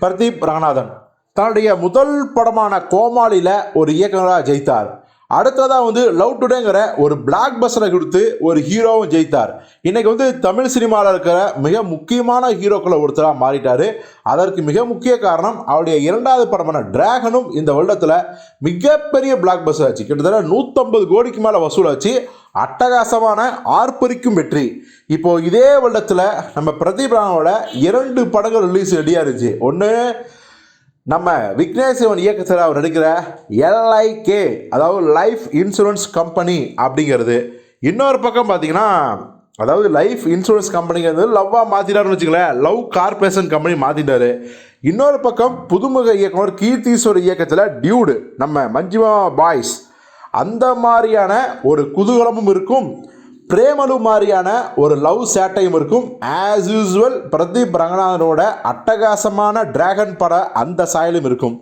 பிரதீப் ரங்கநாதன். தன்னுடைய முதல் படமான கோமாளியில் ஒரு இயக்குனராக ஜெயித்தார். அடுத்ததாக வந்து லவ் டுடேங்கிற ஒரு பிளாக் பஸ்டரை கொடுத்து ஒரு ஹீரோவும் ஜெயித்தார். இன்றைக்கி வந்து தமிழ் சினிமாவில் இருக்கிற மிக முக்கியமான ஹீரோக்களை ஒருத்தராக மாறிட்டார். அதற்கு மிக முக்கிய காரணம் அவருடைய இரண்டாவது படமான டிராகனும் இந்த வருடத்தில் மிகப்பெரிய பிளாக் பஸ்டர் ஆச்சு. கிட்டத்தட்ட நூற்றம்பது கோடிக்கு மேலே வசூலாச்சு. அட்டகாசமான ஆர்ப்பரிக்கும் வெற்றி. இப்போ இதே வருடத்தில் நம்ம பிரதீப் ராமோட இரண்டு படங்கள் ரிலீஸ் ரெடியாக இருந்துச்சு. ஒன்று நம்ம விக்னேஷ் இயக்கத்தில் அவர் நடிக்கிற எல்ஐகே அதாவது லைஃப் இன்சூரன்ஸ் கம்பெனி அப்படிங்கிறது. இன்னொரு பக்கம் பார்த்தீங்கன்னா அதாவது லைஃப் இன்சூரன்ஸ் கம்பெனிங்கிறது லவ்வாக மாற்றிட்டாருன்னு வச்சுங்களேன் லவ் கார்பரேஷன் கம்பெனி மாற்றிட்டாரு இன்னொரு பக்கம் புதுமுக இயக்குனர் கீர்த்தீஸ்வர் இயக்கத்தில் டியூடு நம்ம மஞ்சிமா பாய்ஸ் அந்த மாதிரியான ஒரு குதூகலமும் இருக்கும். பிரேமலு மாதிரியான ஒரு லவ் சேட்டையும் இருக்கும். ஆஸ் யூஸ்வல் பிரதீப் ரங்கநாதனோட அட்டகாசமான டிராகன் பட அந்த சாயலும் இருக்கும்.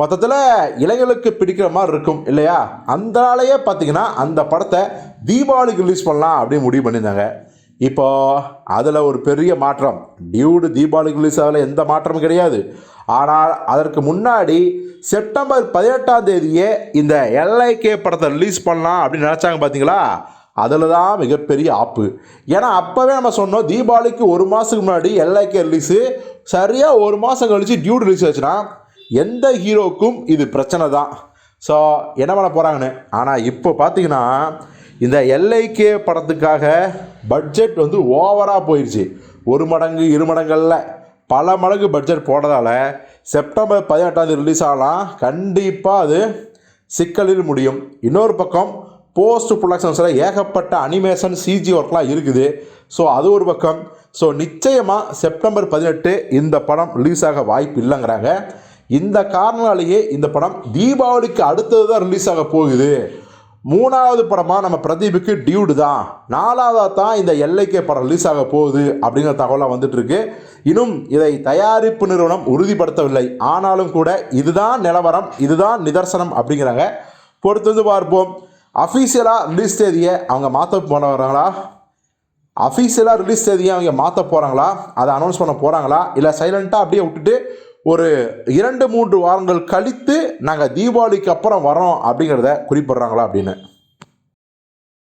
மொத்தத்தில் இளைஞர்களுக்கு பிடிக்கிற மாதிரி இருக்கும் இல்லையா? அந்த நாளையே பார்த்தீங்கன்னா அந்த படத்தை தீபாவளிக்கு ரிலீஸ் பண்ணலாம் அப்படின்னு முடிவு பண்ணியிருந்தாங்க. இப்போ அதில் ஒரு பெரிய மாற்றம். டியூடு தீபாவளிக்கு ரிலீஸ் ஆகல எந்த மாற்றமும் கிடையாது. ஆனால் அதற்கு முன்னாடி செப்டம்பர் பதினெட்டாம் தேதியே இந்த எல்ஐகே படத்தை ரிலீஸ் பண்ணலாம் அப்படின்னு நினச்சாங்க பார்த்தீங்களா அதில் தான் மிகப்பெரிய ஆப்பு. ஏன்னா அப்போவே நம்ம சொன்னோம் தீபாவளிக்கு ஒரு மாதத்துக்கு முன்னாடி எல்ஐகே ரிலீஸு சரியாக ஒரு மாதம் கழித்து டியூ ரிலீஸ் ஆச்சுன்னா எந்த ஹீரோக்கும் இது பிரச்சனை தான். ஸோ என்ன பண்ண போகிறாங்கன்னு ஆனால் இப்போ பார்த்தீங்கன்னா இந்த எல்ஐகே படத்துக்காக பட்ஜெட் வந்து ஓவராக போயிடுச்சு ஒரு மடங்கு இரு மடங்கள்ல. பல மடங்கு பட்ஜெட் போடுறதால செப்டம்பர் பதினெட்டாம் தேதி ரிலீஸ் ஆகலாம். கண்டிப்பாக அது சிக்கலில் முடியும். இன்னொரு பக்கம் போஸ்ட் ப்ரொடக்ஷன்ஸில் ஏகப்பட்ட அனிமேஷன் சிஜி ஒர்க்லாம் இருக்குது. ஸோ அது ஒரு பக்கம். ஸோ நிச்சயமாக செப்டம்பர் பதினெட்டு இந்த படம் ரிலீஸ் ஆக வாய்ப்பு இல்லைங்கிறாங்க. இந்த காரணாலேயே இந்த படம் தீபாவளிக்கு அடுத்தது தான் ரிலீஸ் ஆக போகுது. மூணாவது படமாக நம்ம பிரதீபுக்கு டியூடு தான். நாலாவதாக தான் இந்த எல்லைக்கே படம் ரிலீஸ் ஆக போகுது அப்படிங்கிற தகவலாக வந்துட்டுருக்கு. இன்னும் இதை தயாரிப்பு நிறுவனம் உறுதிப்படுத்தவில்லை. ஆனாலும் கூட இதுதான் நிலவரம் இதுதான் நிதர்சனம் அப்படிங்கிறாங்க. பொறுத்து வந்து பார்ப்போம். அஃபீஷியலாக ரிலீஸ் தேதியை அவங்க மாற்ற போன வராங்களா அஃபீஷியலாக ரிலீஸ் தேதியை அவங்க மாற்ற போகிறாங்களா அதை அனௌன்ஸ் பண்ண போகிறாங்களா இல்லை சைலண்ட்டாக அப்படியே விட்டுட்டு ஒரு இரண்டு மூன்று வாரங்கள் கழித்து நாங்கள் தீபாவளிக்கு அப்புறம் வரோம் அப்படிங்கிறத குறிப்பிட்றாங்களா அப்படின்னு?